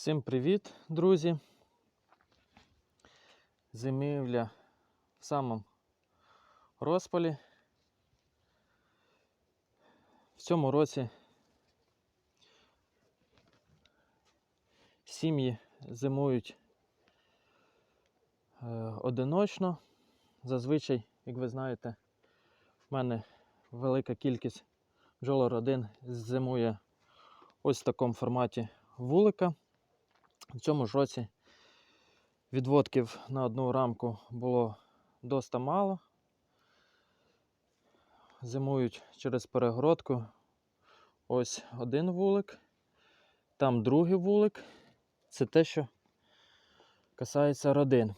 Всім привіт, друзі! Зимівля в самому розпалі. В цьому році сім'ї зимують е, одиночно. Зазвичай, як ви знаєте, в мене велика кількість бджолородин зимує ось в такому форматі вулика. В цьому ж році відводків на одну рамку було доста мало. Зимують через перегородку. Ось один вулик, там другий вулик. Це те, що касається родин.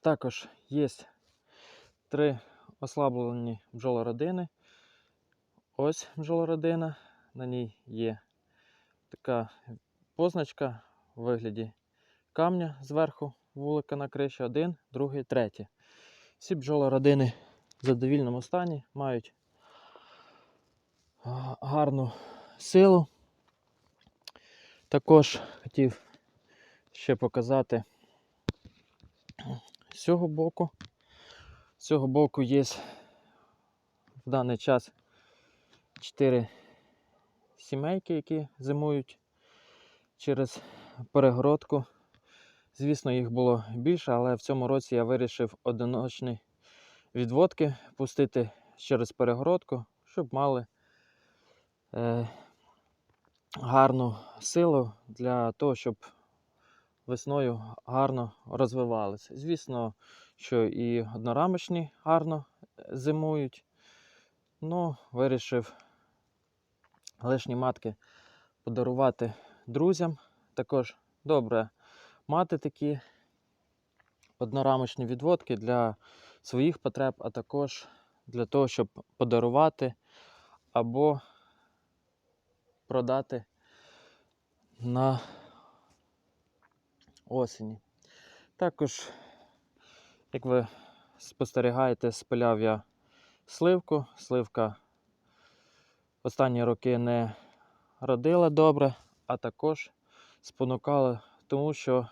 Також є три ослаблені бджолородини. Ось бджолородина. На ній є така позначка в вигляді камня зверху вулика на криші. Один, другий, третій. Всі бджолородини в задовільному стані, мають гарну силу. Також хотів ще показати з цього боку. З цього боку є в даний час 4 сімейки, які зимують через перегородку. Звісно, їх було більше, але в цьому році я вирішив одиночні відводки пустити через перегородку, щоб мали е, гарну силу для того, щоб весною гарно розвивалися. Звісно, що і однорамочні гарно зимують. Ну, вирішив лишні матки подарувати друзям. Також добре мати такі однорамочні відводки для своїх потреб, а також для того, щоб подарувати або продати на осені. Також, як ви спостерігаєте, спиляв я сливку. Сливка останні роки не родила добре, а також спонукала тому, що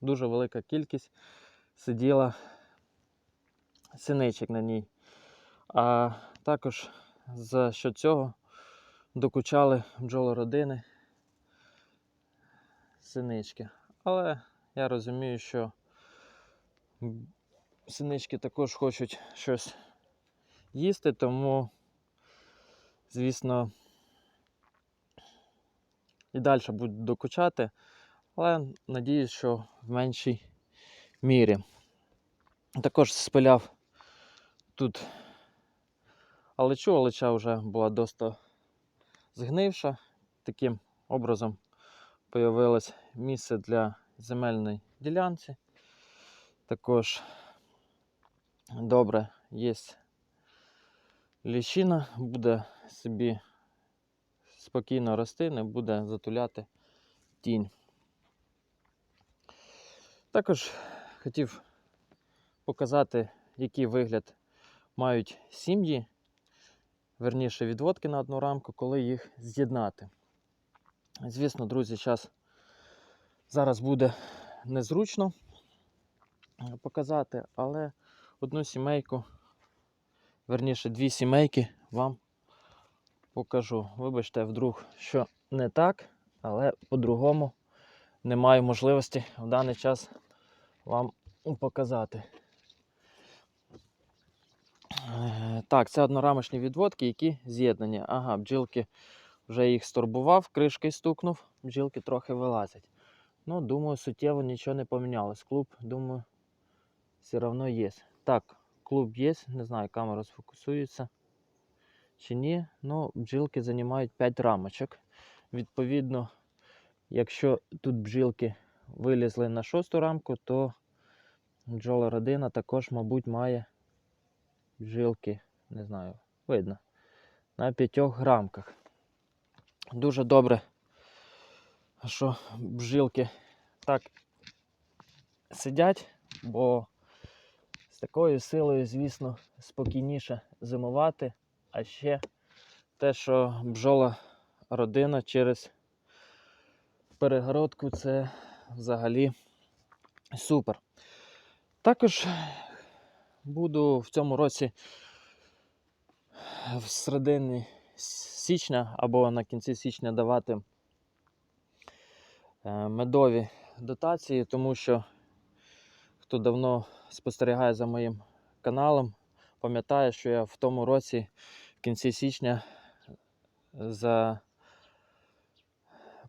дуже велика кількість сиділа синичок на ній. А також за що цього докучали бджолородини синички. Але я розумію, що синички також хочуть щось їсти, тому, звісно, і далі будуть докучати, але надіюсь, що в меншій мірі. Також спиляв тут алечу, алеча вже була досить згнивша. Таким образом появилось місце для земельної ділянці. Також добре є ліщина, буде собі спокійно рости, не буде затуляти тінь. Також хотів показати, який вигляд мають сім'ї, верніше відводки на одну рамку, коли їх з'єднати. Звісно, друзі, час зараз буде незручно показати, але одну сімейку, верніше дві сімейки вам покажу. Вибачте, вдруг, що не так, але по-другому не маю можливості в даний час вам показати. Е, Так, це однорамочні відводки, які з'єднані. Ага, бджілки вже їх стурбував, кришкою стукнув, бджілки трохи вилазять. Ну, думаю, суттєво нічого не помінялось. Клуб, думаю, все одно є. Так, клуб є, не знаю, камера сфокусується чи ні. Ну, бджілки займають 5 рамочок. Відповідно, якщо тут бджілки вилізли на шосту рамку, то бджола родина також, мабуть, має бджілки, не знаю, видно, на п'ятьох рамках. Дуже добре, що бжилки так сидять, бо з такою силою, звісно, спокійніше зимувати, а ще те, що бджола родина через перегородку це взагалі супер. Також буду в цьому році в середині січня або на кінці січня давати е, медові дотації, тому що хто давно спостерігає за моїм каналом, пам'ятає, що я в тому році в кінці січня за...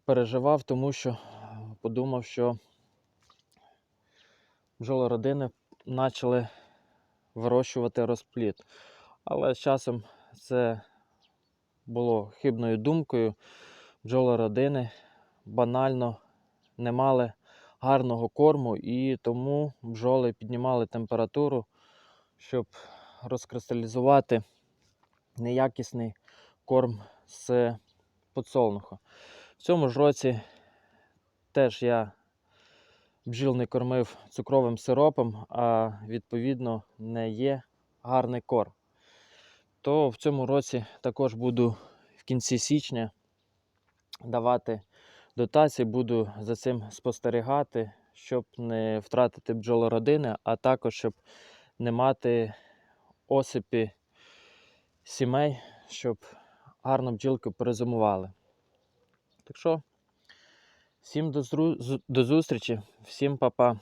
переживав, тому що подумав, що бджолородини почали вирощувати розплід. Але з часом це було хибною думкою. Бджолородини банально не мали гарного корму, і тому бджоли піднімали температуру, щоб розкристалізувати неякісний корм з подсолнуха. В цьому ж році теж я бджіл не кормив цукровим сиропом, а відповідно не є гарний корм. То в цьому році також буду в кінці січня давати дотації, буду за цим спостерігати, щоб не втратити бджолородини, а також щоб не мати осипі сімей, щоб гарно бджілки перезимували. Так що, всім до, зру- до зустрічі, всім па-па.